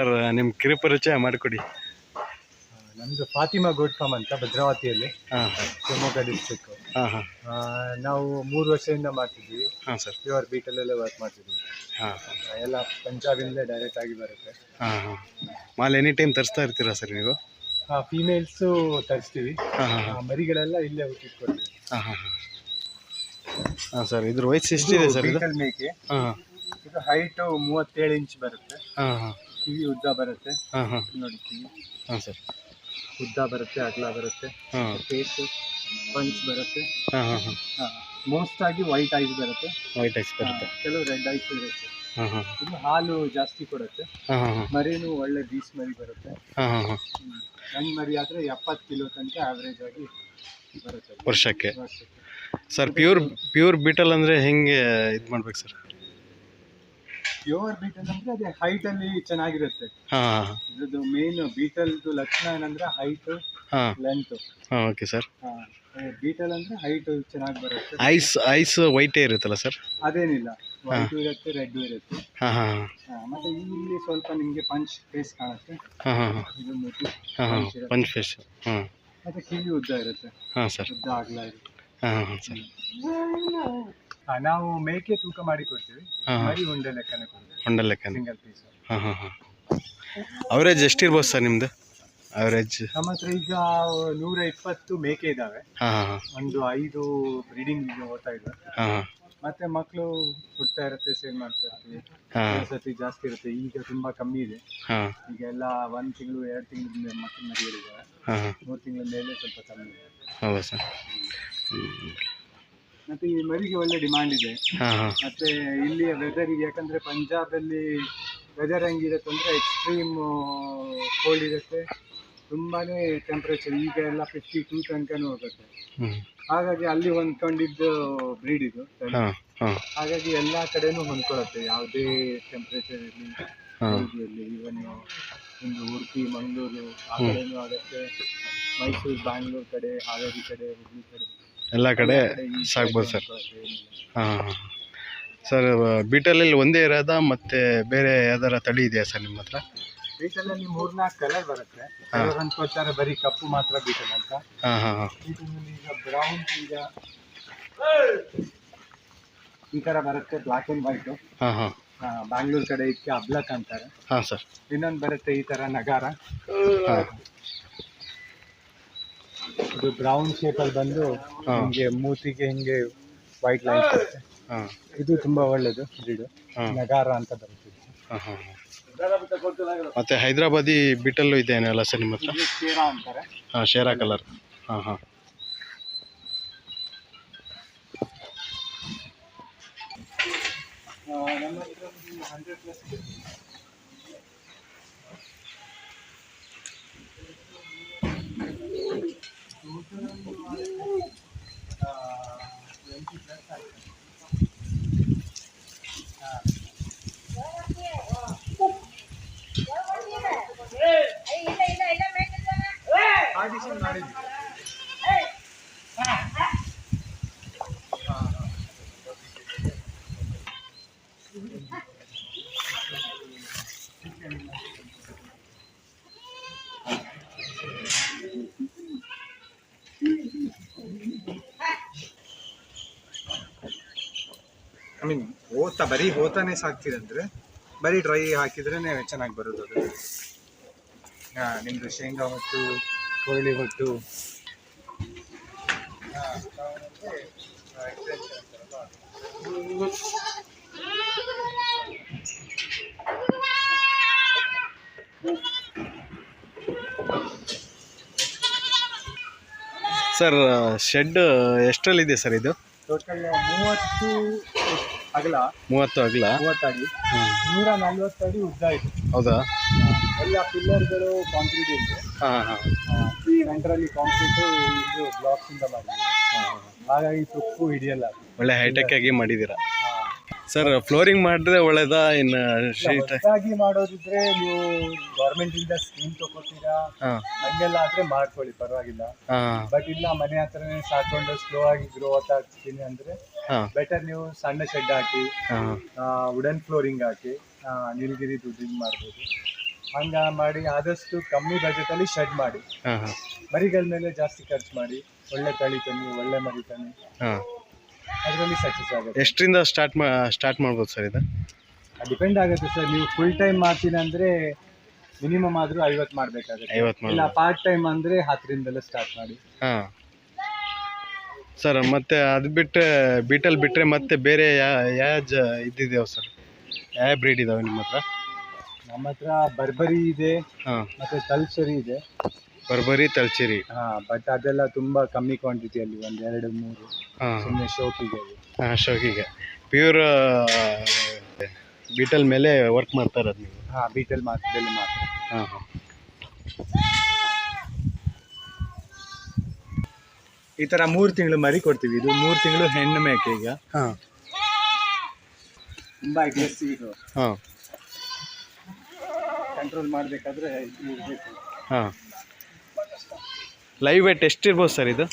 Sir ನಿಮ್ಮ ಕಿರುಪರಿಚಯ ಮಾಡಿಕೊಡಿ. ನಮ್ಮದು ಫಾತಿಮಾ ಗೋಡ್ ಫಾರ್ಮ್ ಅಂತ ಭದ್ರಾವತಿಯಲ್ಲಿ ಹಾಂ ಶಿವಮೊಗ್ಗ ಡಿಸ್ಟ್ರಿಕ್ಟ್ ಹಾಂ ಹಾಂ. ನಾವು ಮೂರು ವರ್ಷದಿಂದ ಮಾಡ್ತಿದ್ವಿ. ಹಾಂ ಸರ್ ಪ್ಯೂರ್ ಬೀಟಲ್ಲೇ ವರ್ಕ್ ಮಾಡ್ತಿದ್ವಿ. ಹಾಂ ಎಲ್ಲ ಪಂಜಾಬಿಂದಲೇ ಡೈರೆಕ್ಟ್ ಆಗಿ ಬರುತ್ತೆ. ಹಾಂ ಹಾಂ. ಮಾಲ್ ಎನಿ ಟೈಮ್ ತರಿಸ್ತಾ ಇರ್ತೀರಾ ಸರ್ ನೀವು? ಫೀಮೇಲ್ಸು ತರಿಸ್ತೀವಿ. ಹಾಂ ಹಾಂ ಆ, ಮರಿಗಳೆಲ್ಲ ಇಲ್ಲೇ ಹುಟ್ಟಿಟ್ಕೊಡ್ತೀವಿ ಹಾಂ ಹಾಂ ಹಾಂ. ಹಾಂ ಸರ್ ಇದ್ರ ವಯಸ್ಸು ಎಷ್ಟಿದೆ ಸರ್ ಮೇಕೆ. ಹಾಂ ಇದು ಹೈಟು ಮೂವತ್ತೇಳು ಇಂಚ್ ಬರುತ್ತೆ. ಹಾಂ ಹಾಂ. ಕಿವಿ ಉದ್ದ ಬರುತ್ತೆ. ಹಾಂ ಹಾಂ. ನೋಡಿ ಕಿವಿ. ಹಾಂ ಸರ್. ಉದ್ದ ಬರುತ್ತೆ ಅಗಲ ಬರುತ್ತೆ. ಹಾಂ. ಫೇಸು ಪಂಚ್ ಬರುತ್ತೆ. ಹಾಂ ಹಾಂ ಹಾಂ. ಮೋಸ್ಟ್ ಆಗಿ ವೈಟ್ ಐಸ್ ಬರುತ್ತೆ. ವೈಟ್ ಐಸ್ ಬರುತ್ತೆ. ಕೆಲವು ರೆಡ್ ಐಸ್ ಇರುತ್ತೆ. ಹಾಂ ಹಾಂ. ಇದು ಹಾಲು ಜಾಸ್ತಿ ಕೊಡುತ್ತೆ. ಹಾಂ ಹಾಂ ಹಾಂ. ಮರಿನೂ ಒಳ್ಳೆ ಬೀಸ್ ಮರಿ ಬರುತ್ತೆ. ಹಾಂ ಹಾಂ ಮರಿ ಆದರೆ ಎಪ್ಪತ್ತು ಕಿಲೋ ತನಕ ಆವ್ರೇಜ್ ಆಗಿ ಬರುತ್ತೆ. ವರ್ಷಕ್ಕೆ. ವರ್ಷಕ್ಕೆ. ಸರ್ ಪ್ಯೂರ್ ಪ್ಯೂರ್ ಬೀಟಲ್ ಅಂದರೆ ಹೆಂಗೆ ಇದು ಮಾಡ್ಬೇಕು ಸರ್? ಪ್ಯೂರ್ ಬೀಟಲ್ ಅಂದ್ರೆ ಅದೇ ಅಲ್ಲಿ ಚೆನ್ನಾಗಿರುತ್ತೆ. ಹಾಂ. ಇದ್ರದ್ದು ಮೇನ್ ಬೀಟಲ್ ಲಕ್ಷಣ ಏನಂದ್ರೆ ಹೈಟ್ ಹಾಂ. ಲೆಂತ್ ಹಾಂ ಓಕೆ ಸರ್ ಬೀಟಲ್ ಅಂದ್ರೆ ಹೈಟ್ ಚೆನ್ನಾಗಿ ಬರುತ್ತೆ. ಐಸ್ ಐಸ್ ವೈಟೇ ಇರುತ್ತಲ್ಲ ಸರ್ ಅದೇನಿಲ್ಲ. ವೈಟ್ ಇರುತ್ತೆ ರೆಡ್ ಇರುತ್ತೆ. ಹಾಂ ಹಾಂ ಮತ್ತೆ ಇಲ್ಲಿ ಸ್ವಲ್ಪ ನಿಮಗೆ ಪಂಚ್ ಫೇಸ್ ಕಾಣುತ್ತೆ. ಹಾಂ ಹಾಂ ಇದು. ಪಂಚ್ ಫೇಸ್ ಹಾಂ ಮತ್ತೆ ಕಿವಿ ಉದ್ದ ಇರುತ್ತೆ. ಹಾಂ ಸರ್ ಉದ್ದ ಆಗ್ಲ ಇರುತ್ತೆ ಹಾಂ ಸರ್ ಹಾ, ನಾವು ಮೇಕೆ ತೂಕ ಮಾಡಿ ಕೊಡ್ತೀವಿ. ಹಾಂ ಮರಿ ಉಂಡೆ ಲೆಕ್ಕನೆ ಕೊಡ್ತೀವಿ. ಹೊಂಡ ಲೆಕ್ಕ ಸಿಂಗಲ್ ಪೀಸ್ ಹಾಂ ಹಾಂ ಹಾಂ. ಅವರೇಜ್ ಎಷ್ಟಿರ್ಬೋದು ಸರ್ ನಿಮ್ಮದು ಅವರೇಜ್ ನಮ್ಮ ಹತ್ರ ಈಗ ನೂರ ಇಪ್ಪತ್ತು ಮೇಕೆ ಇದ್ದಾವೆ ಹಾಂ ಹಾಂ ಹಾಂ. ಒಂದು ಐದು ಬ್ರೀಡಿಂಗ್ ಹೋಗ್ತಾ ಇದೆ. ಹಾಂ ಹಾಂ. ಮತ್ತೆ ಮಕ್ಕಳು ಹುಡ್ತಾ ಇರುತ್ತೆ ಸೇಲ್ ಮಾಡ್ತಾ ಇರ್ತೀವಿ ಹಾಂ. ಕೆಲವು ಸತಿ ಜಾಸ್ತಿ ಇರುತ್ತೆ. ಈಗ ತುಂಬಾ ಕಮ್ಮಿ ಇದೆ. ಹಾಂ. ಈಗ ಎಲ್ಲ ಒಂದು ತಿಂಗಳು ಎರಡು ತಿಂಗಳ ಮಕ್ಕಳು ಮರಿಗಳಿದ್ದಾವೆ ಹಾಂ ಹಾಂ. ಮೂರು ತಿಂಗಳ ಮೇಲೆ ಸ್ವಲ್ಪ ಕಮ್ಮಿ ಇದೆ. ಹೌದಾ ಸರ್? ಮತ್ತೆ ಈ ಮರಿಗೆ ಒಳ್ಳೆ ಡಿಮ್ಯಾಂಡ್ ಇದೆ. ಮತ್ತೆ ಇಲ್ಲಿಯ ವೆದರಿಗೆ ಯಾಕಂದ್ರೆ ಪಂಜಾಬಲ್ಲಿ ವೆದರ್ ಹೆಂಗಿರುತ್ತೆ ಅಂದ್ರೆ ಎಕ್ಸ್ಟ್ರೀಮ್ ಕೋಲ್ಡ್ ಇರುತ್ತೆ. ತುಂಬಾನೇ ಟೆಂಪರೇಚರ್ ಈಗ ಎಲ್ಲ ಫಿಫ್ಟಿ ಟೂ ತನಕನೂ ಹೋಗುತ್ತೆ. ಹಾಗಾಗಿ ಅಲ್ಲಿ ಹೊಂದ್ಕೊಂಡಿದ್ದು ಬ್ರೀಡ್ ಇದು. ಹಾಗಾಗಿ ಎಲ್ಲಾ ಕಡೆನೂ ಹೊಂದ್ಕೊಳ್ಳುತ್ತೆ. ಯಾವುದೇ ಟೆಂಪರೇಚರ್ ಇರಲಿ ಇವನ್ ಒಂದು ಉಡುಪಿ ಮಂಗಳೂರು ಆ ಕಡೆನೂ ಆಗುತ್ತೆ. ಮೈಸೂರು ಬ್ಯಾಂಗ್ಳೂರ್ ಕಡೆ ಹಾವೇರಿ ಕಡೆ ಹುಬ್ಳಿ ಕಡೆ. ಎಲ್ಲ ಕಡೆ ಸಾಕ್ಬೋದು ಸರ್ ಹಾಂ ಹಾಂ ಸರ್ ಬೀಟಲಲ್ಲಿ ಒಂದೇ ಇರೋದ ಮತ್ತು ಬೇರೆ ಯಾವ್ದಾರ ತಳಿ ಇದೆಯಾ ಸರ್ ನಿಮ್ಮ ಹತ್ರ? ಬೀಟಲಲ್ಲಿ ಮೂರ್ನಾಲ್ಕು ಕಲರ್ ಬರುತ್ತೆ. ಕೆಲವರು ಬರೀ ಕಪ್ಪು ಮಾತ್ರ ಬೀಟಲ್ ಅಂತ. ಹಾಂ ಹಾಂ ಹಾಂ. ಈಗ ಬ್ರೌನ್ ಈಗ ಈ ಥರ ಬರುತ್ತೆ ಬ್ಲ್ಯಾಕ್ ಆ್ಯಂಡ್ ವೈಟು ಹಾಂ ಹಾಂ. ಬ್ಯಾಂಗ್ಳೂರ್ ಕಡೆ ಇದಕ್ಕೆ ಅಬ್ಲಕ್ ಅಂತಾರೆ. ಹಾಂ ಸರ್ ಇನ್ನೊಂದು ಬರುತ್ತೆ ಈ ಥರ ನಗಾರ. ಹಾಂ. ಇದು ಬ್ರೌನ್ ಶೇಪಲ್ಲಿ ಬಂದು. ಹಿಂಗೆ ಮೂತಿಗೆ ಹಿಂಗೆ ವೈಟ್ ಲೈನ್ ಬರುತ್ತೆ ಹಾಂ. ಇದು ತುಂಬಾ ಒಳ್ಳೇದು ಬ್ರೀಡು ನಗಾರ ಅಂತ ಬರುತ್ತೆ ಮತ್ತೆ ಹಾಂ ಹಾಂ ಮತ್ತು ಹೈದ್ರಾಬಾದಿ ಬೀಟಲ್ಲು ಇದೆಯಲ್ಲ ಸರ್ ನಿಮ್ಮ ಹತ್ರ? ಅಂತಾರೆ. ಹಾಂ ಶೇರಾ ಕಲರ್. ಹಾಂ ಹಾಂ. ಹತ್ರ ಐ ಮೀನ್ ಓದ್ತಾ ಬರೀ ಹೋತಾನೆ ಸಾಕ್ತಿರಂದ್ರೆ ಬರೀ ಡ್ರೈ ಹಾಕಿದ್ರೆ ಚೆನ್ನಾಗಿ ಬರೋದು ಅದು. ಹಾ ನಿಮ್ದು ಶೇಂಗಾ ಹೊಟ್ಟು ಕೋಳಿ ಹೊಟ್ಟು? ಸರ್ ಶೆಡ್ ಎಷ್ಟರಲ್ಲಿದೆ ಸರ್ ಇದು? ಟೋಟಲ್ ಮೂವತ್ತು ಅಗಲ. ಮೂವತ್ತು ಅಗಲ. ಮೂವತ್ತಡಿ ಹ್ಞೂ ನೂರ ಅಡಿ ಉದ್ದ ಇದೆ. ಹೌದಾ? ಎಲ್ಲ ಪಿಲ್ಲರ್ಗಳು ಕಾಂಕ್ರೀಟ್ ಇದೆ. ಹಾಂ ಹಾಂ. ಸೆಂಟ್ರಲ್ಲಿ ಕಾಂಕ್ರೀಟು ಇದು ಬ್ಲಾಕ್ಸಿಂದ ಮಾಡಿದ್ದೀವಿ ಹಾಗಾಗಿ ತುಕ್ಕು ಹಿಡಿಯಲ್ಲ. ಒಳ್ಳೆ ಹೈಟೆಕ್ ಆಗಿ ಮಾಡಿದ್ದೀರಾ? ಸರ್ ಫ್ಲೋರಿಂಗ್ ಮಾಡಿದ್ರೆ ಒಳ್ಳೇದಾ? ಇನ್ನು ಶೀಟ್ ಹೊಸದಾಗಿ ಮಾಡೋದಿದ್ರೆ ನೀವು ಗೌರ್ಮೆಂಟ್ ಇಂದ ಸ್ಕೀಮ್ ತಗೋತೀರಾ ಹಂಗೆಲ್ಲ ಆದ್ರೆ ಮಾಡ್ಕೊಳ್ಳಿ ಪರವಾಗಿಲ್ಲ. ಬಟ್ ಇಲ್ಲ ಮನೆ ಹತ್ರನೇ ಸಾಕೊಂಡು ಸ್ಲೋ ಆಗಿ ಗ್ರೋ ಆಗ್ತೀನಿ ಅಂದ್ರೆ ಬೆಟರ್ ನೀವು ಸಣ್ಣ ಶೆಡ್ ಹಾಕಿ ವುಡನ್ ಫ್ಲೋರಿಂಗ್ ಹಾಕಿ ನೀಲಗಿರಿ ದುಡ್ಡಿಂಗ್ ಮಾಡ್ಬೋದು. ಹಂಗ ಮಾಡಿ ಆದಷ್ಟು ಕಮ್ಮಿ ಬಜೆಟ್ ಅಲ್ಲಿ ಶೆಡ್ ಮಾಡಿ. ಮರಿಗಳ ಮೇಲೆ ಜಾಸ್ತಿ ಖರ್ಚು ಮಾಡಿ ಒಳ್ಳೆ ತಳಿ ತನ್ನಿ ಒಳ್ಳೆ ಮರಿ ತನ್ನಿ. ಹಾಂ. ಅದರಲ್ಲಿ ಸಕ್ಸಸ್ ಆಗುತ್ತೆ. ಎಷ್ಟರಿಂದ ಸ್ಟಾರ್ಟ್ ಸ್ಟಾರ್ಟ್ ಮಾಡ್ಬೋದು ಸರ್ ಇದು? ಡಿಪೆಂಡ್ ಆಗುತ್ತೆ ಸರ್ ನೀವು ಫುಲ್ ಟೈಮ್ ಮಾಡ್ತೀನಿ ಅಂದ್ರೆ ಮಿನಿಮಮ್ ಆದ್ರೂ ಐವತ್ತು ಮಾಡ್ಬೇಕಾಗುತ್ತೆ. ಇಲ್ಲ ಪಾರ್ಟ್ ಟೈಮ್ ಅಂದ್ರೆ ಹತ್ತರಿಂದಲೇ ಸ್ಟಾರ್ಟ್ ಮಾಡಿ. ಹಾಂ. ಸರ್ ಮತ್ತೆ ಅದು ಬಿಟ್ಟರೆ ಬೀಟಲ್ ಬಿಟ್ಟರೆ ಮತ್ತೆ ಬೇರೆ ಯಾ ಯಾವ ಜ ಇದ್ದಿದ್ದಾವೆ ಸರ್? ಯಾವ ಬ್ರೀಡ್ ಇದಾವೆ ನಿಮ್ಮ ಹತ್ರ? ನಮ್ಮ ಹತ್ರ ಬರ್ಬರಿ ಇದೆ ಹಾಂ. ಮತ್ತೆ ತಲ್ಸರಿ ಇದೆ. ಬರ್ಬರಿ ತಲ್ಚಿರಿ ಹಾಂ ಬಟ್ ಅದೆಲ್ಲ ತುಂಬಾ ಕಮ್ಮಿ ಕ್ವಾಂಟಿಟಿಯಲ್ಲಿ ಒಂದು ಎರಡು ಮೂರು. ಹಾಂ. ಸುಮ್ಮನೆ ಶೋಕಿಗೆ ಹಾಂ ಶೋಕಿಗೆ. ಪ್ಯೂರ್ ಬೀಟಲ್ ಮೇಲೆ ವರ್ಕ್ ಮಾಡ್ತಾರೆ ಇರೋದು ನೀವು? ಹಾ ಬೀಟಲ್ ಮಾತ್ರ. ಹಾಂ ಹಾಂ. ಈ ತರ ಮೂರು ತಿಂಗಳು ಮರಿ ಕೊಡ್ತೀವಿ. ಇದು ಮೂರು ತಿಂಗಳು ಹೆಣ್ಣು ಮೇಕೆ ಈಗ. ಹಾಂ. ತುಂಬಾ ಅಗ್ರೆಸಿವ್ ಇದು. ಹಾಂ. ಕಂಟ್ರೋಲ್ ಮಾಡಬೇಕಾದ್ರೆ ಹಾಂ. ಲೈವ್ ವೇಟ್ ಎಷ್ಟಿರ್ಬೋದು ಸರ್ ಇದು?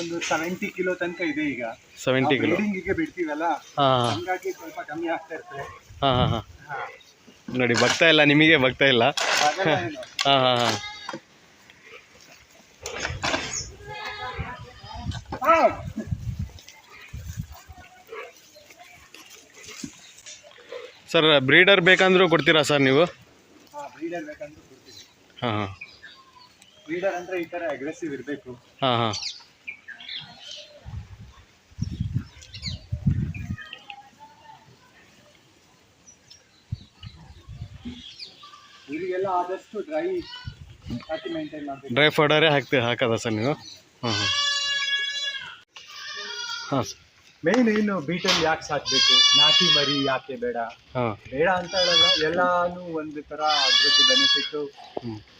ಒಂದು ಸೆವೆಂಟಿ ಕಿಲೋ ತನಕ ಇದೆ ಈಗ. ಸೆವೆಂಟಿ ಕಿಲೋ ಬ್ರೀಡಿಂಗಿಗೆ ಬಿಡ್ತೀವಲ್ಲ? ಹಾಂ ಹಂಗಾಗಿ ಸ್ವಲ್ಪ ಕಮ್ಮಿ ಆಗ್ತಾ ಇರ್ತದೆ. ಹಾಂ ಹಾಂ ಹಾಂ. ನೋಡಿ ಬರ್ತಾ ಇಲ್ಲ ನಿಮಗೆ ಬರ್ತಾ ಇಲ್ಲ. ಹಾಂ ಹಾಂ ಹಾಂ. ಸರ್ ಬ್ರೀಡರ್ ಬೇಕಂದ್ರೂ ಕೊಡ್ತೀರಾ ಸರ್ ನೀವು? ಹಾ ಬ್ರೀಡರ್ ಬೇಕಂದ್ರೆ ಕೊಡ್ತೀವಿ. ಹಾಂ ಹಾಂ. ಬ್ರೀಡರ್ ಅಂದ್ರೆ ಈ ಅಗ್ರೆಸಿವ್ ಇರಬೇಕು. ಹಾಂ ಹಾಂ. ಇವರಿಗೆಲ್ಲ ಆದಷ್ಟು ಡ್ರೈ ಹಾಕಿ ಮೇಂಟೈನ್ ಮಾಡಬೇಕು ಡ್ರೈ ಫೋಡರೇ ಹಾಕ್ತೀವಿ ಹಾಕೋದಾ ಸರ್ ನೀವು? ಹಾಂ ಹಾಂ. ಹಾಂ. ಮೇನ್ ಏನು ಬೀಟಲ್ ಯಾಕೆ ಸಾಕ್ಬೇಕು? ನಾಟಿ ಮರಿ ಯಾಕೆ ಬೇಡ? ಹಾಂ. ಬೇಡ ಅಂತ ಹೇಳಲ್ಲ ಎಲ್ಲಾನು ಒಂದು ತರ ಅದ್ರದ್ದು ಬೆನಿಫಿಟ್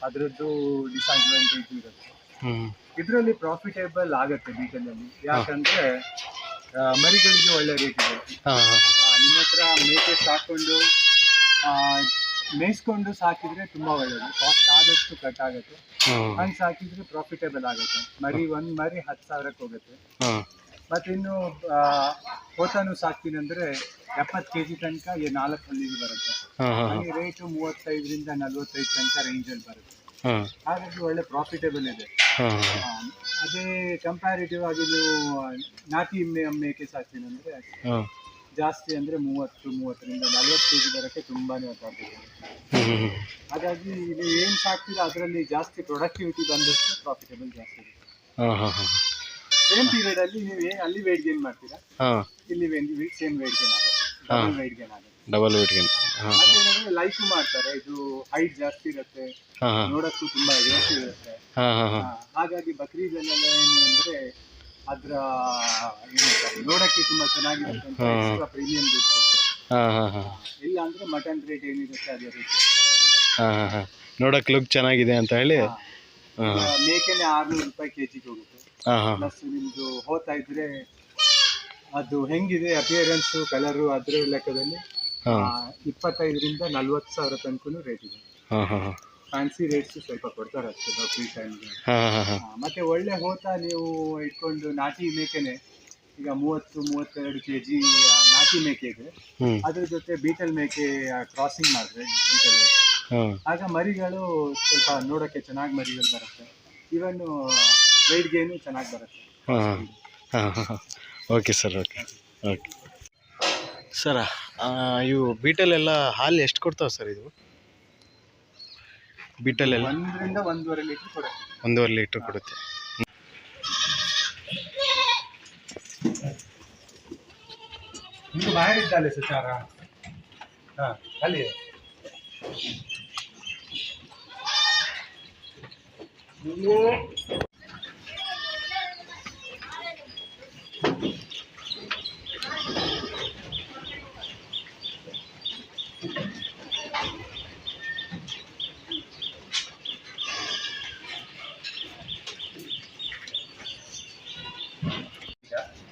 ಅದ್ರದ್ದು ಡಿಸ್ಅಡ್ವಾಂಟೇಜ್ ಇರುತ್ತೆ. ಇದ್ರಲ್ಲಿ ಇದರಲ್ಲಿ ಪ್ರಾಫಿಟೇಬಲ್ ಆಗುತ್ತೆ ಬೀಟಲ್ ಅಲ್ಲಿ ಯಾಕಂದ್ರೆ ಆ, ಮರಿಗಳಿಗೆ ಒಳ್ಳೆ ರೇಟ್ ಇದೆ. ಹಾಂ ಹಾಂ ಆ, ನಿಮ್ಮ ಹತ್ರ ಮೇಕೆ ಸಾಕೊಂಡು ಆ, ಮೇಯಿಸ್ಕೊಂಡು ಸಾಕಿದ್ರೆ ತುಂಬಾ ಒಳ್ಳೇದು. ಕಾಸ್ಟ್ ಆದಷ್ಟು ಕಟ್ ಆಗುತ್ತೆ. ಹಾಂ ಹಂಗೆ ಸಾಕಿದ್ರೆ ಪ್ರಾಫಿಟೇಬಲ್ ಆಗುತ್ತೆ. ಮರಿ ಒಂದ್ ಮರಿ ಹತ್ತು ಸಾವಿರಕ್ಕೆ ಹೋಗುತ್ತೆ. ಹಾಂ. ಮತ್ತೆ ಇನ್ನು ಹೋತಾನು ಸಾಕ್ತೀನಿ ಅಂದ್ರೆ ಎಪ್ಪತ್ತು ಕೆ ಜಿ ತನಕ ಈ ನಾಲ್ಕು ಹಲ್ಲಿಗೆ ಬರುತ್ತೆ. ಹಾಂ ಹಾಂ ಅಲ್ಲಿ ರೇಟು ಮೂವತ್ತೈದರಿಂದ ನಲ್ವತ್ತೈದು ತನಕ ರೇಂಜಲ್ಲಿ ಬರುತ್ತೆ. ಹಾಗಾಗಿ ಒಳ್ಳೆ ಪ್ರಾಫಿಟೇಬಲ್ ಇದೆ. ಅದೇ ಕಂಪ್ಯಾರಿಟಿವ್ ಆಗಿ ನೀವು ನಾಟಿ ಮೇ- ಮೇಕೆ ಸಾಕ್ತೀನಿ ಅಂದ್ರೆ ಜಾಸ್ತಿ ಅಂದ್ರೆ ಮೂವತ್ತು ಮೂವತ್ತರಿಂದ ನಲ್ವತ್ತು ಕೆ ಜಿ ಬರೋಕ್ಕೆ ತುಂಬಾನೇ ಪ್ರಾಫಿಟ್ ಹಾಗಾಗಿ ಇದು ಏನು ಸಾಕ್ತೀರ ಅದರಲ್ಲಿ ಜಾಸ್ತಿ ಪ್ರೊಡಕ್ಟಿವಿಟಿ ಬಂದಷ್ಟು ಪ್ರಾಫಿಟೇಬಲ್ ಜಾಸ್ತಿ ಇರುತ್ತೆ. ಸೇಮ್ ಪೀರಿಯಡ್ ಅಲ್ಲಿ ನೀವು ಏನ್ ಅಲ್ಲಿ ವೇಟ್ ಗೇನ್ ಮಾಡ್ತೀರಾ? ಹಾಂ. ಇಲ್ಲಿ ಸೇಮ್ ವೇಟ್ ಗೇನ್ ಆಗುತ್ತೆ. ಡಬಲ್ ವೇಟ್ ಗೇನ್ ಆಗುತ್ತೆ. ಡಬಲ್ ಹಾಂ ಮತ್ತೇನಂದ್ರೆ ಲೈಫ್ ಮಾಡ್ತಾರೆ. ಇದು ಹೈಟ್ ಜಾಸ್ತಿ ಇರುತ್ತೆ. ಹಾಂ ಹಾಂ. ನೋಡಕ್ಕೂ ತುಂಬಾ ಅಗ್ರೆಸಿವ್ ಇರುತ್ತೆ. ಹಾಂ ಹಾಂ ಹಾಂ. ಹಾ, ಹಾಗಾಗಿ ಬಕ್ರೀದಲ್ಲೆಲ್ಲ ಏನು ಅಂದ್ರೆ ಅದ್ರ ಏನಂತಾರೆ, ನೋಡಕ್ಕೆ ತುಂಬಾ ಚೆನ್ನಾಗಿರುತ್ತೆ ಅಂತ. ಎಕ್ಸ್ಟ್ರಾ ಪ್ರೀಮಿಯಂ ರೇಟ್ ಹಾಂ ಹಾಂ ಹಾಂ. ಇಲ್ಲ ಅಂದ್ರೆ ಮಟನ್ ರೇಟ್ ಏನಿರುತ್ತೆ ಅದೇ ರೇಟ್ ಹಾಂ ಹಾಂ ಲುಕ್ ಚೆನ್ನಾಗಿದೆ ಅಂತ ಹೇಳಿ. ಮೇಕೆನೆ ಆರ್ನೂರು ರೂಪಾಯಿ ಕೆ ಜಿಗೆ ಹೋಗುತ್ತೆ. ಪ್ಲಸ್ ನಿಮ್ದು ಹೋತಾ ಇದ್ರೆ ಅದು ಹೆಂಗಿದೆ ಅಪಿಯರೆನ್ಸ್ ಕಲರು ಅದ್ರ ಲೆಕ್ಕದಲ್ಲಿ? ಇಪ್ಪತ್ತೈದರಿಂದ ನಲ್ವತ್ತು ಸಾವಿರ ತನಕ ರೇಟ್ ಇದೆ. ಫ್ಯಾನ್ಸಿ ರೇಟ್ಸ್ ಸ್ವಲ್ಪ ಕೊಡ್ತಾರೆ ಅಷ್ಟೇ ಫ್ರೀ ಟೈಮ್ಗೆ ಮತ್ತೆ ಒಳ್ಳೆ ಹೋತ ನೀವು ಇಟ್ಕೊಂಡು ನಾಟಿ ಮೇಕೆನೆ ಈಗ ಮೂವತ್ತು ಮೂವತ್ತೆರಡು ಕೆ ಜಿ ನಾಟಿ ಮೇಕೆ ಇದೆ. ಅದ್ರ ಜೊತೆ ಬೀಟಲ್ ಮೇಕೆ ಕ್ರಾಸಿಂಗ್ ಮಾಡಿದ್ರೆ ಬೀಟಲ್ ಆಗ ಮರಿಗಳು ಸ್ವಲ್ಪ ನೋಡೋಕ್ಕೆ ಚೆನ್ನಾಗಿ ಮರಿಗಳು ಬರುತ್ತೆ. ಇವನ್ ವೆಯ್ಟ್ ಗೇನು ಚೆನ್ನಾಗಿ ಬರುತ್ತೆ. ಹಾಂ ಹಾಂ ಹಾಂ okay sir okay okay sir ಇವು ಬೀಟಲೆಲ್ಲ ಹಾಲು ಎಷ್ಟು ಕೊಡ್ತಾವೆ ಸರ್ ಇದು? ಬೀಟಲೆಲ್ಲ ಒಂದರಿಂದ ಒಂದೂವರೆ ಲೀಟ್ರ್ ಕೊಡುತ್ತೆ. ಒಂದೂವರೆ ಲೀಟ್ರ್ ಕೊಡುತ್ತೆ. ಇದ್ದಾಲೆ ಸಚಾರ ಹಾಂ ಅಲ್ಲಿ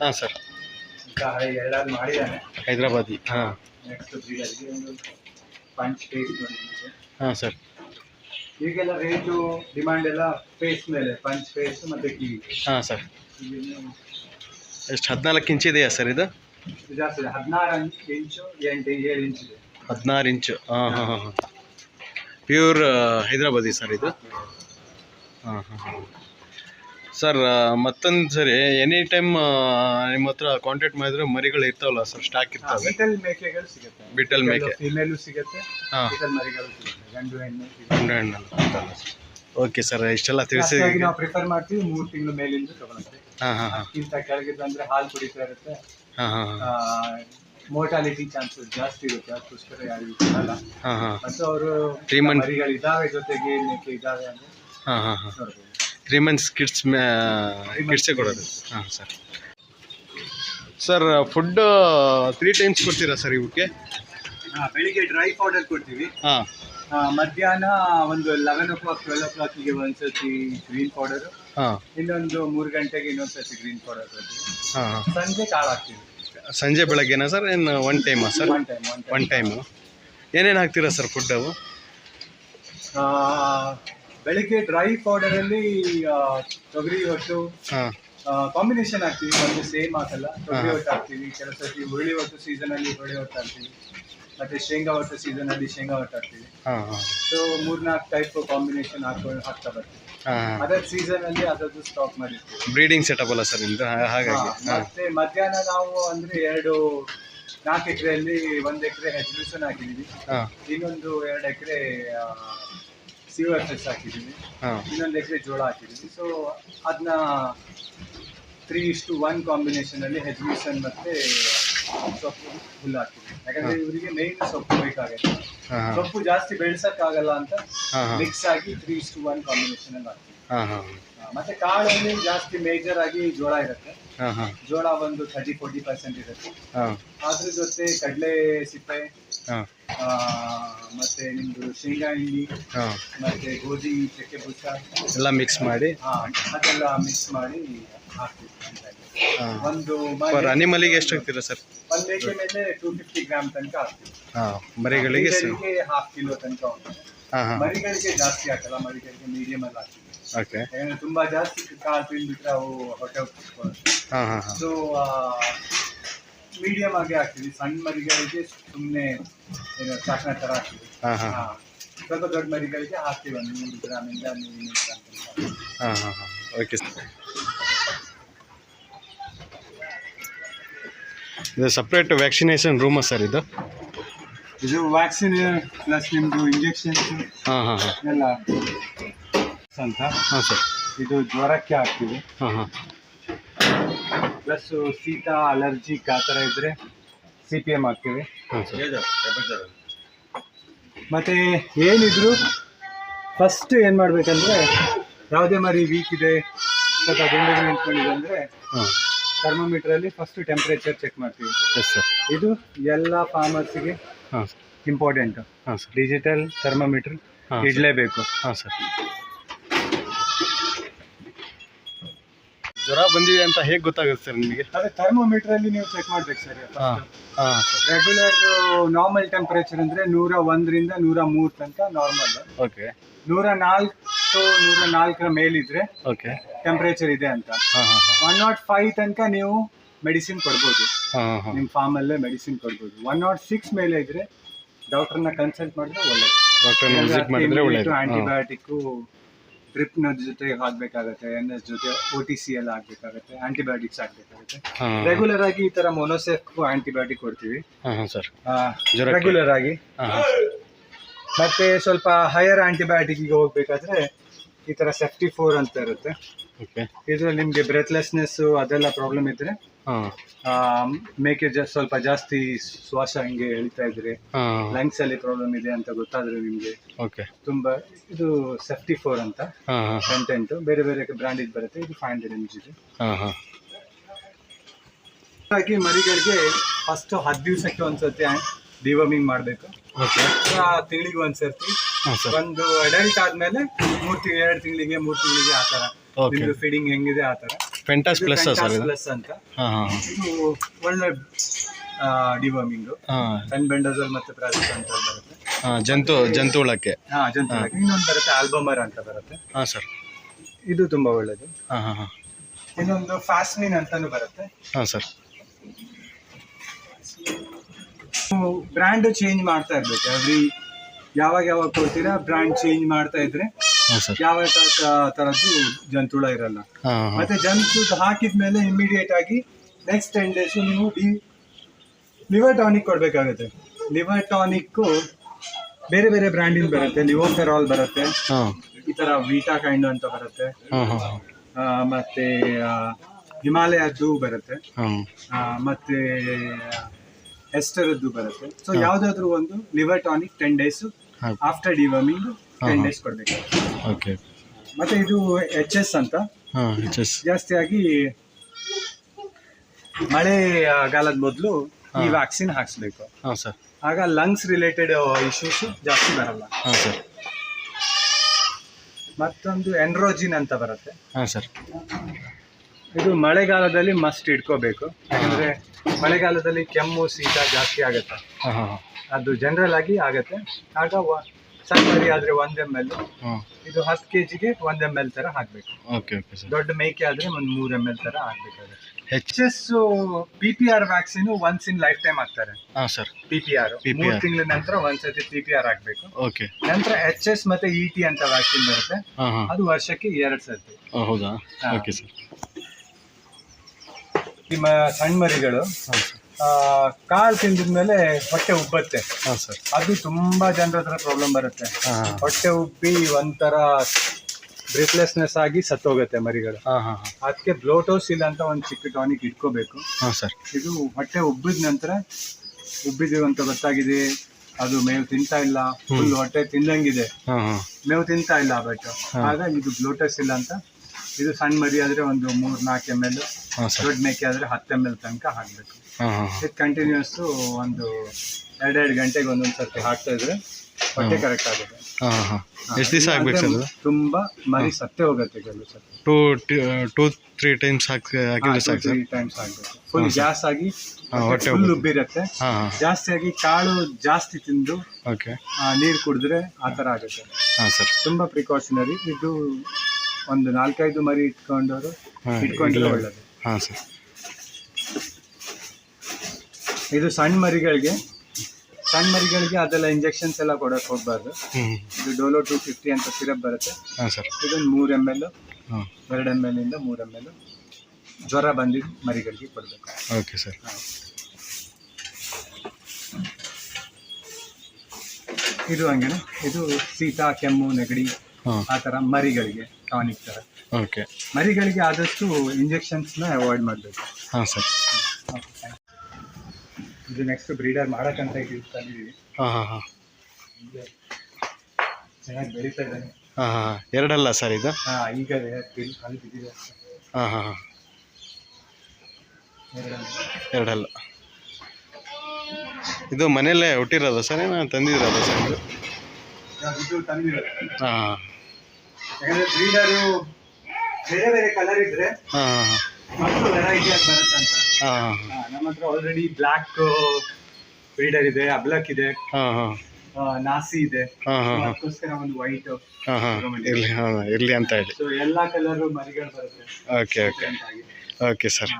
ಹಾಂ ಸರ್. ಈಗ ಎರಡಾದ್ರು ಮಾಡಿದ್ದಾನೆ ಹೈದ್ರಾಬಾದಿ ಹಾಂ. ನೆಕ್ಸ್ಟ್ ಬ್ರೀಡರ್ಗೆ ಒಂದು ಪಂಚ್ ಫೇಸ್ ಹಾಂ ಸರ್. ಈಗೆಲ್ಲ ರೇಟು ಡಿಮ್ಯಾಂಡ್ ಎಲ್ಲ ಫೇಸ್ ಮೇಲೆ ಪಂಚ್ ಫೇಸ್ ಮತ್ತೆ ಕಿವಿ. ಹಾಂ ಸರ್. ಎಷ್ಟು ಹದಿನಾಲ್ಕು ಇಂಚ್ ಇದೆಯಾ ಸರ್ ಇದು? ಜಾಸ್ತಿ ಹದಿನಾರು ಇಂಚು ಎಂಟು ಏಳು ಇಂಚ್ ಇದೆ. ಹದಿನಾರು ಇಂಚು ಹಾಂ ಹಾಂ ಹಾಂ ಹಾಂ. ಪ್ಯೂರ್ ಹೈದ್ರಾಬಾದಿ ಸರ್ ಇದು. ಹಾಂ ಹಾಂ ಹಾಂ. ಸರ್ ಮತ್ತೊಂದು ಸರಿ ಎನಿ ಟೈಮ್ ನಿಮ್ಮ ಹತ್ರ ಕಾಂಟ್ಯಾಕ್ಟ್ ಮಾಡಿದ್ರೆ ಮರಿಗಳು ಇರ್ತಾವಲ್ಲ ಸರ್ ಸ್ಟಾಕ್ ಇರ್ತಾವೆ. ಬಿಟಲ್ ಮೇಕೆಗಳು ಸಿಗುತ್ತೆ. ಬಿಟಲ್ ಮೇಕೆ. ಫಿಮೇಲು ಸಿಗುತ್ತೆ ಹಾಂ. ಬಿಟಲ್ ಮರಿಗಳು ಸಿಗುತ್ತೆ. ಗಂಡು ಹೆಣ್ಣು ಸಿಗುತ್ತೆ. Okay sir. ಇಷ್ಟೆಲ್ಲ ತಿಳಿಸಿ. ನಾವು ಪ್ರಿಫರ್ ಮಾಡ್ತೀವಿ ಮೂರು ತಿಂಗಳು ಮೇಲಿಂದ ತಗೊಳುತ್ತೆ. ಹಾಂ ಹಾಂ ಹಾಂ. ಇಂಥ ಕೆಳಗಿದ್ದು ಅಂದ್ರೆ ಹಾಲು ಕುಡಿತಾ ಇರುತ್ತೆ. ಹಾಂ ಹಾಂ ಮೋರ್ಟಾಲಿಟಿ ಚಾನ್ಸಸ್ ಜಾಸ್ತಿ ಇರುತ್ತೆ ಅದಕ್ಕೋಸ್ಕರ ಯಾರಿಗೂ ಕೊಡಲ್ಲ ಹಾಂ ಹಾಂ. ಮತ್ತು ಅವರು ಮರಿಗಳು ಇದ್ದಾವೆ ಜೊತೆಗೆ ಮೇಕೆ ಇದ್ದಾವೆ ಅಂದರೆ ಹಾಂ ಹಾಂ ಹಾಂ. ತ್ರೀ ಮಂತ್ಸ್ ಕಿಡ್ಸ್ ಕಿಡ್ಸೇ ಕೊಡೋದು. ಹಾಂ sir sir food three times ಕೊಡ್ತೀರಾ ಸರ್ ಇವಕ್ಕೆ ಹಾಂ ಬೆಳಿಗ್ಗೆ ಡ್ರೈ ಪೌಡರ್ ಕೊಡ್ತೀವಿ. ಹಾಂ. ಮಧ್ಯಾಹ್ನ ಒಂದು ಲೆವೆನ್ ಓ ಕ್ಲಾಕ್ ಟ್ವೆಲ್ ಓ ಕ್ಲಾಕಿಗೆ ಒಂದ್ಸತಿ ಗ್ರೀನ್ ಪೌಡರು ಹಾಂ. ಇನ್ನೊಂದು ಮೂರು ಗಂಟೆಗೆ ಇನ್ನೊಂದ್ಸತಿ ಗ್ರೀನ್ ಪೌಡರ್ ಕೊಡ್ತೀವಿ. ಹಾಂ ಹಾಂ. ಸಂಜೆ ಕಾಳು ಹಾಕ್ತೀವಿ. ಸಂಜೆ ಬೆಳಗ್ಗೆನಾ ಸರ್ ಏನು one ಟೈಮಾ sir one time one one time ಏನೇನು ಹಾಕ್ತೀರಾ ಸರ್ ಫುಡ್ ಅವು? ಬೆಳಿಗ್ಗೆ ಡ್ರೈ ಪೌಡರ್ ಅಲ್ಲಿ ತೊಗರಿ ಹೊಟ್ಟು ಕಾಂಬಿನೇಷನ್ ಹಾಕ್ತೀವಿ. ಒಂದು ಸೇಮ್ ಹಾಕಲ್ಲ. ತೊಗರಿ. ಹೊಟ್ಟು ಹಾಕ್ತೀವಿ. ಕೆಲವು ಸತಿ ಹುರುಳಿ ಹೊಟ್ಟು ಸೀಸನಲ್ಲಿ ಹುರುಳಿ ಹೊಟ್ಟು ಹಾಕ್ತೀವಿ. ಮತ್ತೆ ಶೇಂಗಾ ಹೊಟ್ಟು ಸೀಸನಲ್ಲಿ ಶೇಂಗಾ ಹೊಟ್ಟು ಹಾಕ್ತೀವಿ. ಸೊ ಮೂರ್ನಾಲ್ಕು ಟೈಪ್ ಕಾಂಬಿನೇಷನ್ ಹಾಕೊಂಡು ಹಾಕ್ತಾ ಬರ್ತೀವಿ. ಹಾಂ ಸೀಸನ್ ಅಲ್ಲಿ ಅದರದ್ದು ಸ್ಟಾಕ್ ಮಾಡಿರ್ತೀವಿ. ಬ್ರೀಡಿಂಗ್ ಸೆಟಪ್ ಅಲ್ಲ ಸರ್ ನಿಮ್ದು? ಹಾಗಾಗಿ. ಮತ್ತೆ ಮಧ್ಯಾಹ್ನ ನಾವು ಅಂದ್ರೆ ಎರಡು ನಾಲ್ಕು ಎಕರೆಯಲ್ಲಿ ಒಂದು ಎಕರೆ ಹೆಚ್ಚು ಹಾಕಿದೀವಿ. ಇನ್ನೊಂದು ಎರಡು ಎಕರೆ ಸಿವರ್ಸಸ್ ಹಾಕಿದೀವಿ ಹಾಂ. ಇನ್ನೊಂದು ಎಕರೆ ಜೋಳ ಹಾಕಿದ್ದೀನಿ ಸೊ ಅದನ್ನ ತ್ರೀ ಇಷ್ಟು ಒನ್ ಕಾಂಬಿನೇಷನ್ ಅಲ್ಲಿ ಮತ್ತು ಮತ್ತೆ ಸೊಪ್ಪು ಹುಲ್ಲು ಹಾಕ್ತೀವಿ ಯಾಕಂದ್ರೆ ಇವರಿಗೆ ಮೇನ್ ಸೊಪ್ಪು ಬೇಕಾಗುತ್ತೆ. ಸೊಪ್ಪು ಜಾಸ್ತಿ ಬೆಳೆಸೋಕ್ಕಾಗಲ್ಲ ಅಂತ ಮಿಕ್ಸ್ ಆಗಿ ತ್ರೀ ಇಷ್ಟು ಒನ್ ಕಾಂಬಿನೇಷನ್ ಅಲ್ಲಿ ಹಾಕ್ತೀವಿ ಮತ್ತೆ ಕಾಳಲ್ಲಿ ಜಾಸ್ತಿ ಮೇಜರ್ ಆಗಿ ಜೋಳ ಇರುತ್ತೆ. ಜೋಳ ಒಂದು ಥರ್ಟಿ ಫೋರ್ಟಿ ಪರ್ಸೆಂಟ್ ಇರುತ್ತೆ. ಅದ್ರ ಜೊತೆ ಕಡಲೆ ಸಿಪ್ಪೆ ಮತ್ತೆ ನಿಮ್ದು ಶೇಂಗಾ ಹಿಂಡಿ ಮತ್ತೆ ಗೋಧಿ ಚಕ್ಕೆ ಬುಚ್ಚ ಎಲ್ಲ ಮಿಕ್ಸ್ ಮಾಡಿ. ಅದೆಲ್ಲ ಮಿಕ್ಸ್ ಮಾಡಿ ಹಾಕ್ತೀವಿ ಒಂದು ಅನಿಮಲಿಗೆ ಎಷ್ಟು ಹಾಕ್ತೀರಾ ಸರ್? ಒಂದು ಮೇಕೆ ಮೇಲೆ ಟೂ ಫಿಫ್ಟಿ ಗ್ರಾಮ್ ತನಕ ಹಾಕ್ತೀವಿ. ಮರಿಗಳಿಗೆ ಹಾಫ್ ಕಿಲೋ ತನಕ ಮರಿಗಳಿಗೆ ಜಾಸ್ತಿ ಹಾಕಲ್ಲ ಮರಿಗಳಿಗೆ ಮೀಡಿಯಮ್ ಅಲ್ಲಿ ಹಾಕ್ತೀವಿ. ಓಕೆ ಯಾಕಂದ್ರೆ ತುಂಬಾ ಜಾಸ್ತಿ ಕಾಳು ತಿಂದ್ಬಿಟ್ರೆ ಅವು ಹೊಟ್ಟೆ ಹಾಂ ಹಾಂ ಹಾಂ. ಸೊ ಮೀಡಿಯಂ ಆಗಿ ಹಾಕ್ತೀವಿ. ಸಣ್ಣ ಮರಿಗಳಿಗೆ ಸುಮ್ಮನೆ ಏನು ಚಾಕ್ನ ಥರ ಹಾಕ್ತೀವಿ. ಹಾಂ ಹಾಂ. ಹಾ. ಸ್ವಲ್ಪ ದೊಡ್ಡ ಮರಿಗಳಿಗೆ ಹಾಕ್ತೀವಿ ಒಂದು ನೂರು ಗ್ರಾಮಿಂದ ನೂರು ನೂರು ಗ್ರಾಮ್ ತನಕ. ಹಾಂ ಹಾಂ ಹಾಂ. ಓಕೆ ಸರ್ ಇದು ಸಪ್ರೇಟ್ ವ್ಯಾಕ್ಸಿನೇಷನ್ ರೂಮಾ ಸರ್ ಇದು? ಇದು ವ್ಯಾಕ್ಸಿನ್ ಪ್ಲಸ್ ನಿಮ್ಮದು ಇಂಜೆಕ್ಷನ್ ಹಾಂ ಹಾಂ ಹಾಂ. ಎಲ್ಲ. ಅಂತ. ಹಾಂ ಸರ್ ಇದು ಜ್ವರಕ್ಕೆ ಹಾಕ್ತೀವಿ. ಹಾಂ ಹಾಂ. ಪ್ಲಸ್ ಶೀತ ಅಲರ್ಜಿ ಆ ಥರ ಇದ್ರೆ ಸಿ ಪಿ ಎಂ ಹಾಕ್ತೀವಿ. ಹಾಂ ಸರ್ ಮತ್ತೆ ಏನಿದ್ರು ಫಸ್ಟ್ ಏನು ಮಾಡ್ಬೇಕಂದ್ರೆ ಯಾವುದೇ ಮರಿ ವೀಕ್ ಇದೆ ಸ್ವಲ್ಪ ದುಂಡಗೆ ನಿಂತ್ಕೊಂಡಿದೆ ಅಂದರೆ ಹಾಂ. ಥರ್ಮೋಮೀಟ್ರಲ್ಲಿ ಫಸ್ಟ್ ಟೆಂಪ್ರೇಚರ್ ಚೆಕ್ ಮಾಡ್ತೀವಿ. ಎಸ್ ಸರ್ ಇದು ಎಲ್ಲ ಫಾರ್ಮರ್ಸಿಗೆ ಹಾಂ ಇಂಪಾರ್ಟೆಂಟ್ ಹಾಂ ಸರ್ ಡಿಜಿಟಲ್ ಥರ್ಮೋಮೀಟರ್ ಇಡಲೇಬೇಕು. ಹಾಂ ಸರ್ ಜ್ವರ ಬಂದಿದೆ ಅಂತ ಹೇಗೆ ಗೊತ್ತಾಗುತ್ತೆ ಸರ್ ನಿಮಗೆ? ಅದೇ ಥರ್ಮೋಮೀಟ್ರಲ್ಲಿ ನೀವು ಚೆಕ್ ಮಾಡ್ಬೇಕು ಸರ್ ಹಾಂ ಹಾಂ. ರೆಗ್ಯುಲರ್ ನಾರ್ಮಲ್ ಟೆಂಪರೇಚರ್ ಅಂದ್ರೆ ನೂರ ಒಂದರಿಂದ ನೂರ ಮೂರ್ ತನಕ ನಾರ್ಮಲ್ ಓಕೆ ನೂರ ನಾಲ್ಕು ನೂರ ನಾಲ್ಕರ ಮೇಲಿದ್ರೆ ಓಕೆ ಟೆಂಪರೇಚರ್ ಇದೆ ಅಂತ. ಒನ್ ನಾಟ್ ಫೈವ್ ತನಕ ನೀವು ಮೆಡಿಸಿನ್ ಕೊಡ್ಬೋದು. ನಿಮ್ ಫಾರ್ಮ್ ಅಲ್ಲೇ ಫಾರ್ಮಲ್ಲೇ ಮೆಡಿಸಿನ್ ಕೊಡ್ಬೋದು. ಒನ್ ನಾಟ್ ಸಿಕ್ಸ್ ಮೇಲೆ ಇದ್ರೆ ಡಾಕ್ಟರ್ನ ಕನ್ಸಲ್ಟ್ ಮಾಡಿದ್ರೆ ಒಳ್ಳೇದು. ಡಾಕ್ಟರ್ನ ವಿಸಿಟ್ ಮಾಡಿದ್ರೆ ಒಳ್ಳೆಯದು ಹಾಂ. ಆಂಟಿಬಯೋಟಿಕ್ಕು ಡ್ರಿಪ್ನ ಜೊತೆ ಹಾಕ್ಬೇಕಾಗತ್ತೆ ಎನ್ ಎಸ್ ಜೊತೆ ಒ ಟಿ ಸಿ ಎಲ್ಲ ಹಾಕ್ಬೇಕಾಗತ್ತೆ ಆಂಟಿಬಯೋಟಿಕ್ಸ್ ಹಾಕ್ಬೇಕಾಗತ್ತೆ. ರೆಗ್ಯುಲರ್ ಆಗಿ ಈ ತರ ಮೊನೋಸೆಫ್ ಆಂಟಿಬಯೋಟಿಕ್ ಕೊಡ್ತೀವಿ. ಸರ್? ರೆಗ್ಯುಲರ್ ಆಗಿ. ಮತ್ತೆ ಸ್ವಲ್ಪ ಹೈಯರ್ ಆಂಟಿಬಯೋಟಿಕ್ಗೆ ಹೋಗ್ಬೇಕಾದ್ರೆ ಈ ತರ ಸೆಫ್ಟಿ ಫೋರ್ ಅಂತ ಇರುತ್ತೆ. ಓಕೆ ಇದ್ರಲ್ಲಿ ನಿಮಗೆ ಬ್ರೆತ್ಲೆಸ್ನೆಸ್ ಅದೆಲ್ಲ ಪ್ರಾಬ್ಲಮ್ ಇದ್ರೆ ಹಾಂ. ಆ, ಮೇಕೆ ಜ ಸ್ವಲ್ಪ ಜಾಸ್ತಿ ಶ್ವಾಸ ಹಂಗೆ ಎಳಿತಾ ಇದ್ರೆ ಹಾಂ. ಲಂಗ್ಸ್ ಅಲ್ಲಿ ಪ್ರಾಬ್ಲಮ್ ಇದೆ ಅಂತ ಗೊತ್ತಾದ್ರೆ ನಿಮ್ಗೆ. ಓಕೆ ತುಂಬಾ ಇದು ಸೆಫ್ಟಿ ಫೋರ್ ಅಂತ. ಹಾಂ ಹಾಂ. ಕಂಟೆಂಟ್ ಬೇರೆ ಬೇರೆ ಬ್ರಾಂಡ್ ಇದು ಬರುತ್ತೆ. ಇದು ಫೈವ್ ಹಂಡ್ರೆಡ್ ಎಂ ಜಿ ಇದೆ ಹಾಂ ಹಾಂ. ಹಾಗಾಗಿ ಮರಿಗಳಿಗೆ ಫಸ್ಟ್ ಹತ್ತು ದಿವಸಕ್ಕೆ ಒಂದ್ಸರ್ತಿ ಡಿವರ್ಮಿಂಗ್ ಮಾಡಬೇಕು. ಓಕೆ ತಿಂಗಳಿಗೆ ಒಂದ್ಸರ್ತಿ ಒಂದು ಅಡಲ್ಟ್ ಆದ್ಮೇಲೆ ಮೂರ್ ತಿಂಗಳು ಎರಡು ತಿಂಗಳಿಗೆ ಮೂರ್ ತಿಂಗಳಿಗೆ ಆ ತರ Okay. ನಿಮ್ದು ಫೀಡಿಂಗ್ ಹೆಂಗಿದೆ ಆ ತರ ಫೆಂಟಾಸ್ ಪ್ಲಸ್ ಸರ್ ಇದು? ಪ್ಲಸ್ ಅಂತ. ಹಾಂ ಹಾಂ ಇದು ಒಳ್ಳೆ ಡಿವರ್ಮಿಂಗ್ ಹಾಂ. ಟೆನ್ ಬೆಂಡೋಸಲ್ ಮತ್ತೆ ಪ್ರಾಜೆಕ್ಟ್ ಅಂತ ಬರುತ್ತೆ. ಹಾಂ ಜಂತು ಜಂತುಹುಳಕ್ಕೆ. ಹಾ ಜಂತು ಇನ್ನೊಂದು ಬರುತ್ತೆ ಆಲ್ಬಮರ್ ಅಂತ ಬರುತ್ತೆ. ಹಾಂ ಸರ್. ಇದು ತುಂಬಾ ಒಳ್ಳೇದು. ಹಾಂ ಹಾಂ ಹಾಂ. ಇನ್ನೊಂದು ಫ್ಯಾಸ್ಮಿನ್ ಅಂತಾನು ಬರುತ್ತೆ. ಹಾಂ ಸರ್. ಬ್ರ್ಯಾಂಡ್ ಚೇಂಜ್ ಮಾಡ್ತಾ ಇರ್ಬೇಕು. ಎವ್ರಿ ಯಾವಾಗ ಯಾವಾಗ ಕೊಡ್ತೀರಾ? ಬ್ರ್ಯಾಂಡ್ ಚೇಂಜ್ ಮಾಡ್ತಾ ಇದ್ರೆ ಹೌದು ಸರ್. ಯಾವ ತ- ತರದ್ದು ಜಂತುಳ ಇರಲ್ಲ. ಹಾಂ ಹಾಂ. ಮತ್ತೆ ಜಂತು ಹಾಕಿದ್ಮೇಲೆ ಇಮಿಡಿಯೇಟ್ ಆಗಿ ನೆಕ್ಸ್ಟ್ ಟೆನ್ ಡೇಸ್ ನೀವು ಡಿ ಲಿವರ್ ಟಾನಿಕ್ ಕೊಡಬೇಕಾಗುತ್ತೆ. ಲಿವರ್ ಟಾನಿಕ್ಕು ಬೇರೆ ಬೇರೆ ಬ್ರ್ಯಾಂಡಿನ ಬರುತ್ತೆ. ಲಿವೋಫೆರಾಲ್ ಬರುತ್ತೆ. ಹಾಂ. ಈ ತರ ವೀಟಾ ಕೈಂಡ್ ಅಂತ ಬರುತ್ತೆ. ಹಾಂ ಹಾಂ ಆ, ಮತ್ತೆ ಆ, ಹಿಮಾಲಯದ್ದು ಬರುತ್ತೆ. ಹಾಂ. ಆ, ಮತ್ತೆ ಎಸ್ಟರದ್ದು ಬರುತ್ತೆ. ಸೊ ಯಾವ್ದಾದ್ರು ಒಂದು liver tonic ten days after deworming ten. Days ಕೊಡ್ಬೇಕು. ಓಕೆ ಮತ್ತೆ ಇದು ಎಚ್ ಎಸ್ ಅಂತ. ಹಾಂ ಎಚ್ ಎಸ್ ಜಾಸ್ತಿಯಾಗಿ ಮಳೆಗಾಲದ ಮೊದಲು ಈ ವ್ಯಾಕ್ಸಿನ್ ಹಾಕ್ಸ್ಬೇಕು. ಹಾಂ ಸರ್ ಆಗ ಲಂಗ್ಸ್ ರಿಲೇಟೆಡ್ ಇಶ್ಯೂಸ್ ಜಾಸ್ತಿ ಬರಲ್ಲ. ಹಾಂ ಸರ್ ಮತ್ತೊಂದು ಎನ್ರೋಜಿನ್ ಅಂತ ಬರುತ್ತೆ. ಹಾಂ ಸರ್ ಇದು ಮಳೆಗಾಲದಲ್ಲಿ ಮಸ್ಟ್ ಇಟ್ಕೋಬೇಕು. ಯಾಕಂದ್ರೆ ಮಳೆಗಾಲದಲ್ಲಿ ಕೆಮ್ಮು ಶೀತ ಜಾಸ್ತಿ ಆಗುತ್ತೆ. ಹಾಂ ಹಾಂ. ಅದು ಜನರಲ್ ಆಗಿ ಆಗುತ್ತೆ. ಆಗ ವ- ಸಣ್ಣ ಮರಿ ಆದ್ರೆ ಒಂದ್ ಎಂ ಎಲ್ ಇದು ಹತ್ತು ಕೆ ಜಿಗೆ ಒಂದ್ ಎಂ ಎಲ್ ತರ ಹಾಕ್ಬೇಕು. ಓಕೆ ಓಕೆ ಸರ್ ದೊಡ್ಡ ಮೇಕೆ ಆದ್ರೆ ಒಂದ್ ಮೂರ್ ಎಂ ಎಲ್ ತರ ಹಾಕ್ಬೇಕಾಗುತ್ತೆ. H H S P P R vaccine once in life time ಹಾಕ್ತಾರೆ. ಹಾಂ ಸರ್ ಪಿ ಪಿ ಆರ್ ಮೂರು ತಿಂಗಳ ನಂತರ ಒಂದ್ಸತಿ ಪಿ ಪಿ ಆರ್ ಹಾಕ್ಬೇಕು. ಓಕೆ ನಂತರ ಎಚ್ ಎಸ್ ಮತ್ತೆ ಇ ಟಿ ಅಂತ ವ್ಯಾಕ್ಸಿನ್ ಬರುತ್ತೆ. ಹಾಂ ಹಾಂ. ಅದು ವರ್ಷಕ್ಕೆ ಎರಡ್ ಸರ್ತಿ ಹೌದಾ. ಓಕೆ ಸರ್ ನಿಮ್ಮ ಸಣ್ಣ ಮರಿಗಳು ಮೇಲೆ ಕಾಳು ತಿಂದಿದ್ಮೇಲೆ ಹೊಟ್ಟೆ ಉಬ್ಬತ್ತೆ. ಹಾಂ ಸರ್. ಅದು ತುಂಬಾ ಜನರ ಹತ್ರ ಪ್ರಾಬ್ಲಮ್ ಬರುತ್ತೆ. ಹಾಂ ಹೊಟ್ಟೆ ಉಬ್ಬಿ ಒಂಥರ ಬ್ರೀತ್ಲೆಸ್ನೆಸ್ ಆಗಿ ಸತ್ತೋಗುತ್ತೆ ಮರಿಗಳು. ಅದಕ್ಕೆ ಹಾಂ ಇಲ್ಲ ಅಂತ ಒಂದು ಚಿಕ್ಕ ಟಾನಿಕ್ ಇಟ್ಕೋಬೇಕು. ಹಾಂ ಸರ್. ಇದು ಹೊಟ್ಟೆ ಉಬ್ಬಿದ ನಂತರ ಉಬ್ಬಿದೀವಿ ಅಂತ ಗೊತ್ತಾಗಿದೆ. ಅದು ಮೇವು ತಿಂತಾ ಇಲ್ಲ. ಫುಲ್ ಹೊಟ್ಟೆ ತಿಂದಂಗಿದೆ. ಹಾಂ ಹಾಂ. ಮೇವು ತಿಂತಾ ಇಲ್ಲ ಬಟ್ ಆಗ ಇದು ಬ್ಲೋಟೋಸಿಲ್ ಅಂತ ಇದು ಸಣ್ಣ ಮರಿ ಆದ್ರೆ ಒಂದು ಮೂರ್ ನಾಲ್ಕು ಎಂ ಎಲ್ ದೊಡ್ಡ ಮೇಕೆ ಆದ್ರೆ ಹತ್ತು ಎಂ ಎಲ್ ತನಕ ಹಾಕ್ಬೇಕು. ಇದು ಕಂಟಿನ್ಯೂಸ್ ಒಂದು ಎರಡೆರಡು ಗಂಟೆಗೆ ಒಂದೊಂದು ಸರ್ತಿ ಹಾಕ್ತಾ ಇದ್ರೆ ಹೊಟ್ಟೆ ಕರೆಕ್ಟ್ ಆಗುತ್ತೆ. ಎಷ್ಟು ದಿವಸ ಆಗ್ಬೇಕು ಸರ್ ತುಂಬಾ ಮರಿ ಸತ್ತೇ ಹೋಗುತ್ತೆ ಕೆಲವು ಸರ್ತಿ ಟೂ ಟೂ ತ್ರೀ ಟೈಮ್ಸ್ ಹಾಕಿ ಹಾಕಿದ್ರೆ ಸಾಕು ಸರ್? ಟೈಮ್ಸ್ ಹಾಕ್ಬೇಕು ಫುಲ್ ಗ್ಯಾಸ್ ಆಗಿ ಹೊಟ್ಟೆ ಫುಲ್ ಉಬ್ಬಿರುತ್ತೆ. ಜಾಸ್ತಿ ಆಗಿ ಕಾಳು ಜಾಸ್ತಿ ತಿಂದು ಓಕೆ ನೀರು ಕುಡಿದ್ರೆ ಆ ಥರ ಆಗುತ್ತೆ. ಹಾಂ ಸರ್. ತುಂಬಾ ಪ್ರಿಕಾಷನರಿ ಇದು ಒಂದು ನಾಲ್ಕೈದು ಮರಿ ಇಟ್ಕೊಂಡವರು ಇಟ್ಕೊಂಡಿಲ್ಲ ಇಟ್ಕೊಂಡ್ರೆ ಒಳ್ಳೇದು. ಹಾಂ ಸರ್. ಇದು ಸಣ್ಣ ಮರಿಗಳಿಗೆ ಸಣ್ಣ ಮರಿಗಳಿಗೆ ಅದೆಲ್ಲ ಇಂಜೆಕ್ಷನ್ಸ್ ಎಲ್ಲ ಕೊಡಕ್ಕೆ ಹೋಗ್ಬಾರ್ದು. ಇದು ಡೋಲೋ ಟೂ ಫಿಫ್ಟಿ ಅಂತ ಸಿರಪ್ ಬರುತ್ತೆ. ಹಾಂ ಸರ್ ಇದೊಂದು ಮೂರು ಎಂ ಎಲ್ ಎರಡು ಎಂ ಎಲ್ ಇಂದ ಮೂರು ಎಂ ಎಲ್ ಜ್ವರ ಬಂದಿದ್ದು ಮರಿಗಳಿಗೆ ಕೊಡಬೇಕು. ಓಕೆ ಸರ್ ಇದು ಹಂಗೇನೆ. ಇದು ಶೀತ ಕೆಮ್ಮು ನೆಗಡಿ ಆ ಥರ ಮರಿಗಳಿಗೆ ಟಾನಿಕ್ ಥರ ಓಕೆ ಮರಿಗಳಿಗೆ ಆದಷ್ಟು ಇಂಜೆಕ್ಷನ್ಸ್ನ ಅವಾಯ್ಡ್ ಮಾಡಬೇಕು. ಹಾಂ ಸರ್ ಇದು ನೆಕ್ಸ್ಟ್ ಬ್ರೀಡರ್ ಮಾಡಕ್ಕಂತ ತಂದಿದ್ದೀವಿ ಹಾಂ ಹಾಂ ಹಾಂ. ಚೆನ್ನಾಗಿ ಬೆಳೀತಾ ಇದ್ದಾನೆ. ಹಾಂ ಹಾಂ ಎರಡಲ್ಲ ಸರ್ ಇದು? ಹಾಂ ಈಗ ಅಲ್ಲಿ ಬಿದ್ದಿದೆ. ಹಾಂ ಹಾಂ ಹಾಂ. ಎರಡಲ್ಲ. ಇದು ಮನೆಯಲ್ಲೇ ಹುಟ್ಟಿರೋದ ಸರ್? ಏನೋ ತಂದಿರೋದ ಸರ್ ಇದು? ಯಾವ್ದು ಇದು ತಂದಿರೋದು. ಹಾಂ ಯಾಕಂದ್ರೆ ಬ್ರೀಡರು ಬೇರೆ ಬೇರೆ ಕಲರ್ ಇದ್ರೆ ಹಾಂ ಹಾಂ ಮತ್ತು ವೆರೈಟಿ ಆಗಿ ಬರುತ್ತೆ ಅಂತ ನಮ್ಮ ಹತ್ರ ಆಲ್ರೆಡಿ ಬ್ಲಾಕ್ ಫೀಡರ್ ಇದೆ ಅಬ್ಲಕ್ ಇದೆ. ಹಾಂ ಹಾಂ. ಆ, ನಾಸಿ ಇದೆ. ಹಾಂ ಹಾಂ ಹಾಂ. ಅದಕ್ಕೋಸ್ಕರ ಒಂದು ವೈಟ್ ಇರ್ಲಿ ಹಾಂ ಇರಲಿ ಹಾಂ ಇರಲಿ ಅಂತ ಹೇಳಿ. ಸೊ ಎಲ್ಲಾ ಕಲರ್ ಮರಿಗಳು ಬರುತ್ತೆ. Okay okay okay sir.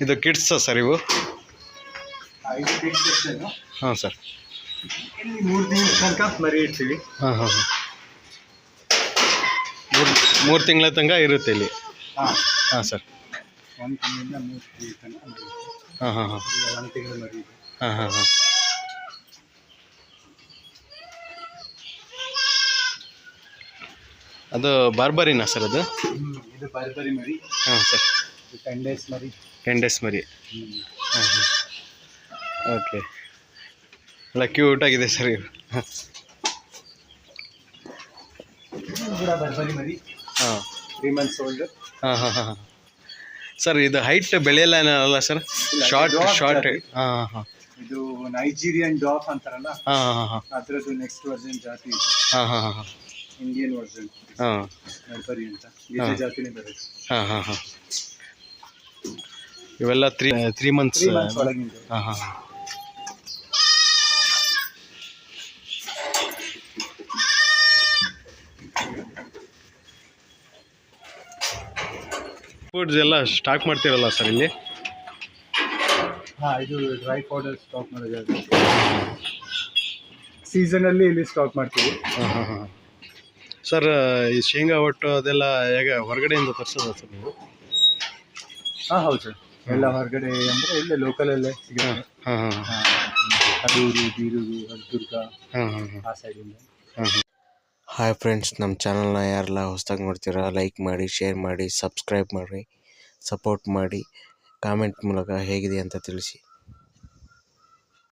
ಇದು ಕಿಡ್ಸ್ ಸರ್ ಇವು. ಹಾಂ ಸರ್ ಮೂರು ದಿನ ತನಕ ಮರಿ ಇಡ್ತೀವಿ ಹಾಂ ಹಾಂ ಹಾಂ. ಮೂರು ತಿಂಗಳ ತನಕ ಇರುತ್ತೆ ಇಲ್ಲಿ. ಹಾ. ಸರ್. ಒಂದು ತಿಂಗಳಿಂದ ಮೂರು ತಿಂಗಳ ತನಕ ಮರಿ ಇದೆ. ಹಾಂ ಹಾಂ ಹಾಂ. ಒಂದು ತಿಂಗಳು ಮರಿ ಇದೆ. ಹಾಂ ಹಾಂ ಹಾಂ. ಅದು ಬಾರ್ಬರಿನಾ ಸರ್ ಅದು? ಇದು ಬರ್ಬರಿ ಮರಿ. ಹಾಂ ಸರ್. ಟೆನ್ ಡೇಸ್ ಮರಿ. ಟೆನ್ ಡೇಸ್ ಮರಿ. ಹಾಂ ಹಾಂ. ಓಕೆ. ಎಲ್ಲ ಕ್ಯೂಟ್ ಆಗಿದೆ ಸರ್ ಇವು ಕೂಡ ಬರ್ಬರಿ ಮರಿ. ಹಾಂ. ತ್ರೀ ಮಂತ್ಸ್ ಓಲ್ಡ್ ಹಾಂ ಹಾಂ ಹಾಂ ಸರ್ ಇದು ಹೈಟ್ ಬೆಳೆಯಲ್ಲ ಅಲ್ಲ ಸರ್? Short short. ಹಾಂ ಹಾಂ ಇದು ನೈಜೀರಿಯನ್ ಡಾಫ್ ಅಂತಾರಲ್ಲ? ಹಾಂ ಹಾಂ ಹಾಂ ಅದ್ರದ್ದು ನೆಕ್ಸ್ಟ್ ವರ್ಜನ್ ಜಾತಿ ಇದೆ. ಹಾಂ ಹಾಂ ಹಾಂ ಇಂಡಿಯನ್ ವರ್ಜನ್ ಹಾಂ. ಬರ್ಬರಿ ಅಂತ. ಇದೆ ಜಾತಿನೇ ಬರುತ್ತೆ ಹಾಂ ಹಾಂ ಹಾಂ. ಇವೆಲ್ಲ ತ್ರೀ ತ್ರೀ ಮಂತ್ಸ್ ಹಾಂ ಹಾಂ. ಫುಡ್ಸ್ ಎಲ್ಲ ಸ್ಟಾಕ್ ಮಾಡ್ತೀರಲ್ಲ ಸರ್ ಇಲ್ಲಿ? ಹಾಂ ಇದು ಡ್ರೈ ಪೌಡರ್ ಸ್ಟಾಕ್ ಮಾಡೋದು. ಸೀಸನಲ್ಲಿ ಇಲ್ಲಿ ಸ್ಟಾಕ್ ಮಾಡ್ತೀವಿ. ಹಾಂ ಹಾಂ ಹಾಂ. ಸರ್ ಈ ಶೇಂಗಾ ಒಟ್ಟು ಅದೆಲ್ಲ ಹೇಗೆ ಹೊರಗಡೆಯಿಂದ ತರಿಸೋದ ಸರ್ ನೀವು? ಹಾಂ ಹೌದು ಸರ್ ಎಲ್ಲ ಹೊರಗಡೆ ಅಂದರೆ ಇಲ್ಲೇ ಲೋಕಲಲ್ಲೇ ಸಿಗುತ್ತೆ. ಹಾಂ ಹಾಂ ಹಾಂ. ಕಡೂರು ಬೀರೂರು ಹೊಸದುರ್ಗ ಹಾಂ ಹಾಂ ಹಾಂ. ಆ ಸೈಡಿಂದ ಹಾಂ ಹಾಂ. ಹಾಯ್ ಫ್ರೆಂಡ್ಸ್ ನಮ್ಮ ಚಾನಲ್ನ ಯಾರೆಲ್ಲ ಹೊಸ್ದಾಗಿ ನೋಡ್ತೀರಾ ಲೈಕ್ ಮಾಡಿ ಶೇರ್ ಮಾಡಿ ಸಬ್ಸ್ಕ್ರೈಬ್ ಮಾಡಿ ಸಪೋರ್ಟ್ ಮಾಡಿ ಕಾಮೆಂಟ್ ಮೂಲಕ ಹೇಗಿದೆ ಅಂತ ತಿಳಿಸಿ.